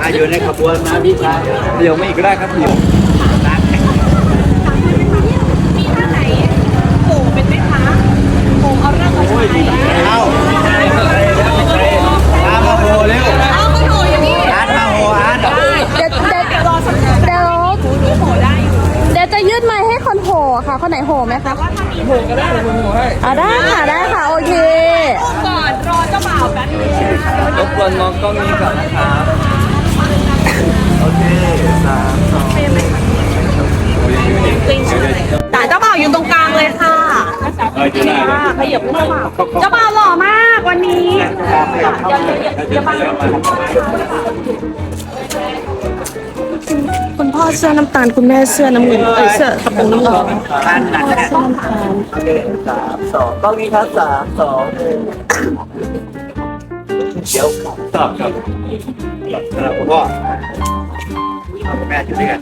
อะอยู่ในขบวนนะพี่ชายเดี๋ยวไม่อีกก็ได้ครับเดี๋ยว มีท่าไหนโหเป็นไหมคะโหเอา เอาตามมาโหเร็วเอาก็โหอย่างนี้อาร์ตมาโหอาร์ตได้เดี๋ยวเดี๋ยวรอสักเดี๋ยวหนูโหได้เดี๋ยวจะยืดไม้ให้คนโหค่ะ คนไหนโหไหมคะว่ก็ได้โหก็ได้อ่าได้ค่ะได้ค่ะโอเค ก่อนรอเจ้าบ่าวแป๊บนึง รบกวนมองกล้องนี้ก่อนนะครับ ขยับเจ้าบ่าวเจ้าบ่าวหล่อมากวันนี้คุณพ่อเสื้อน้ำตาลคุณแม่เสื้อน้ำเงินเอ้ยเสื้อกระโปรงน้ำเงินการหนักนะโอเคสามสองกล้องนี้ครับสามสองหนึ่งเดี๋ยวตอบครับสำหรับคุณพ่อคุณแม่อยู่ด้วยกัน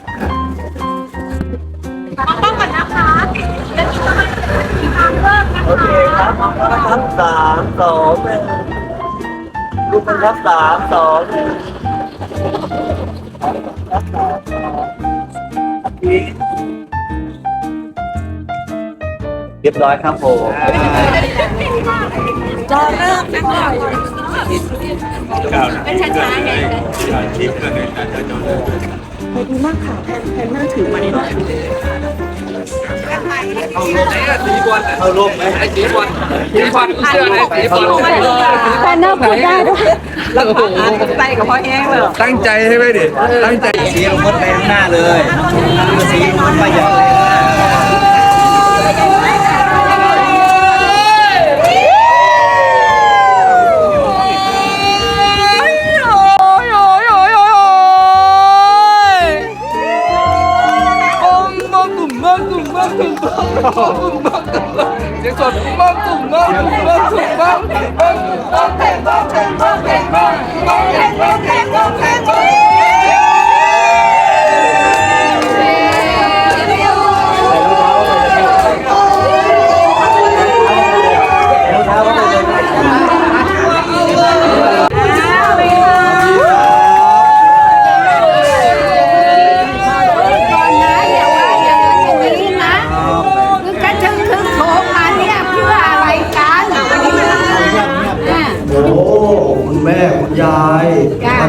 มอง คะครับครับสามสองหนึ่งลูกมันครับสามสองหนึ่งเรียบร้อยครับผมรอเลิกนะคะเป็นช้าๆไง เข้าร่วมไหมสีบอลสีบอลเสื้อไหนสีบอลแฟนเนอร์พูดได้ด้วยแล้วก็ใส่กับพ่อแห้งเลยตั้งใจใช่ไหมดิตั้งใจสีลงมดไปข้างหน้าเลยสีลงมดไปใหญ่เลยโ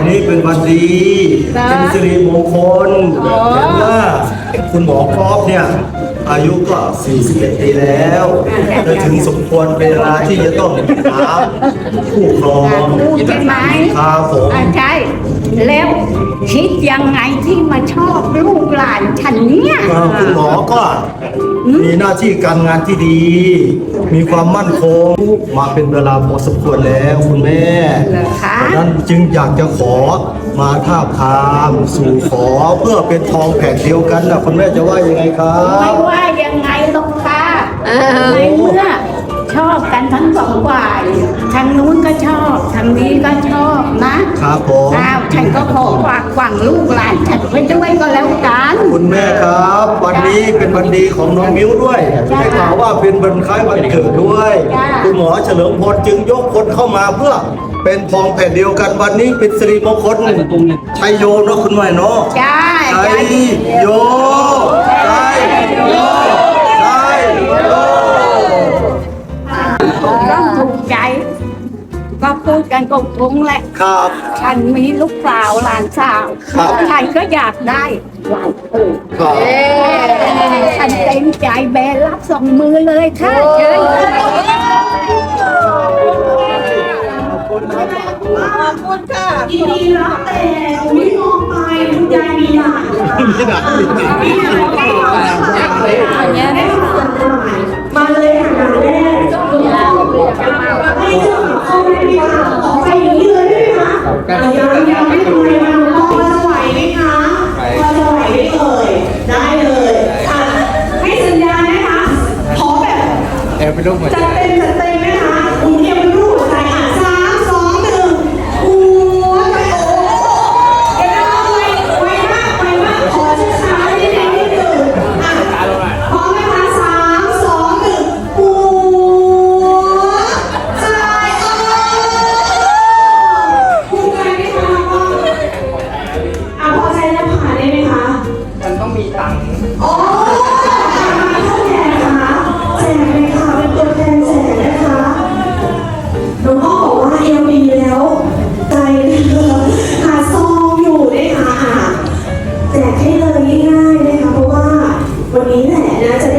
นนี้เป็นวันดีเป็นสิริมงคลเห็นว่าคุณหมอครอบเนี่ยอายุก็ 41 ปีแล้วจะถึงสมควรเวลาที่จะต้องหาผู้ครองใช่ไหมครับผมอ่าใช่แล้วคิดยังไงที่มาชอบลูกหลานฉันเนี่ยเอ่อคุณหมอก็ มีหน้าที่การงานที่ดี มีความมั่นคงมาเป็นเวลาพอสมควรแล้วคุณแม่เหรอคะดังนั้นจึงอยากจะขอมาท่าบทามสู่ขอเพื่อเป็นทองแผ่นเดียวกันนะคุณแม่จะว่ายังไงครัไม่บว่ายังไงหรอกค่ะในเมื่อช อบกันทั้งสองฝ่ายทางนู้นก็ชอบทางนี้ก็ชอบนะครับผมอ้าวฉันก็ขอฝากฝังลูกหลานฉันไปด้วยก็แล้วกันคุณแม่ครับ วันนี้เป็นวันดีของน้องมิ้วด้วยได้ข่าวว่าเป็นวันคล้ายวันเกิดด้วยจ้ะคุณหมอเฉลิมพลจึงยกคนเข้ามาเพื่อเป็นทองแผ่นเดียวกันวันนี้เป็นสิริมงคลชัยโยเนาะคุณแม่เนาะใช่ชัยโย ก็พูดกันตรงๆแหละ ครับ ฉันมีลูกสาวหลานสาว ครับ ฉันก็อยากได้หลานเอ๋ยครับฉันเต็มใจแบรับสองมือเลยค่ะเชิญให้สัญญาณนะคะขอแบบ วันนี้แหละนะจะได้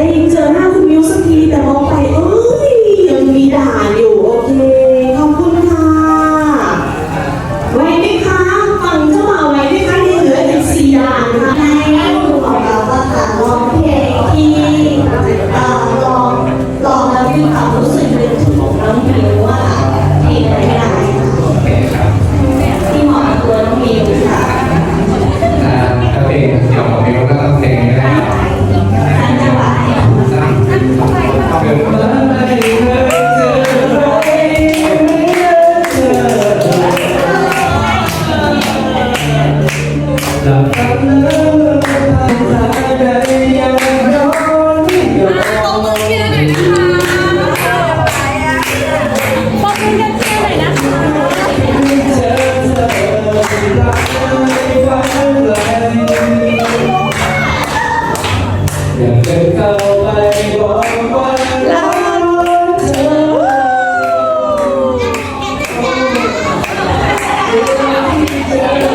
감사합니다.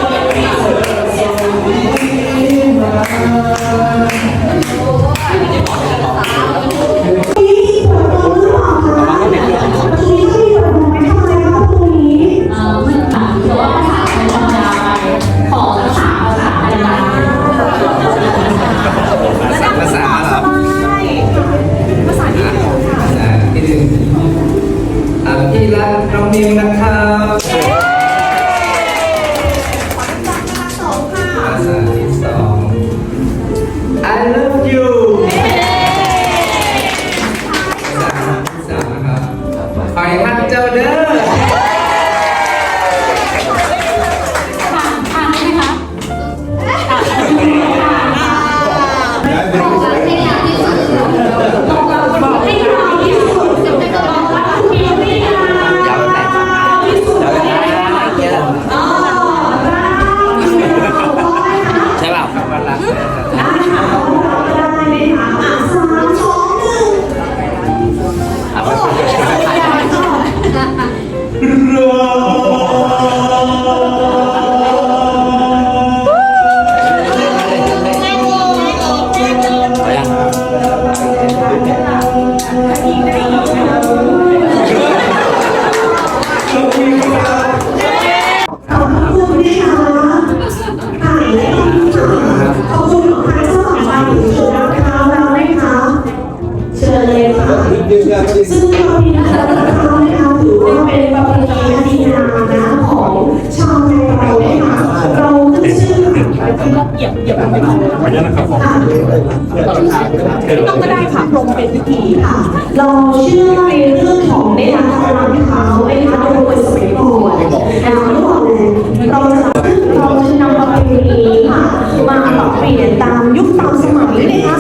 Run. ขึ้เหยียบเหยียบลงไปก่อนขออนนะครับขมต้องก็ได้ค่ะลงเป็นพิธีค่ะ เราเชื่อในเรื่องของในทางการเท้าในทางรดยสมัยก่อนล้วะทุกคนเราจะเราจะนำประเพณีค่ะมาปรับเปลี่ยนตามยุคตามสมัยนะคะ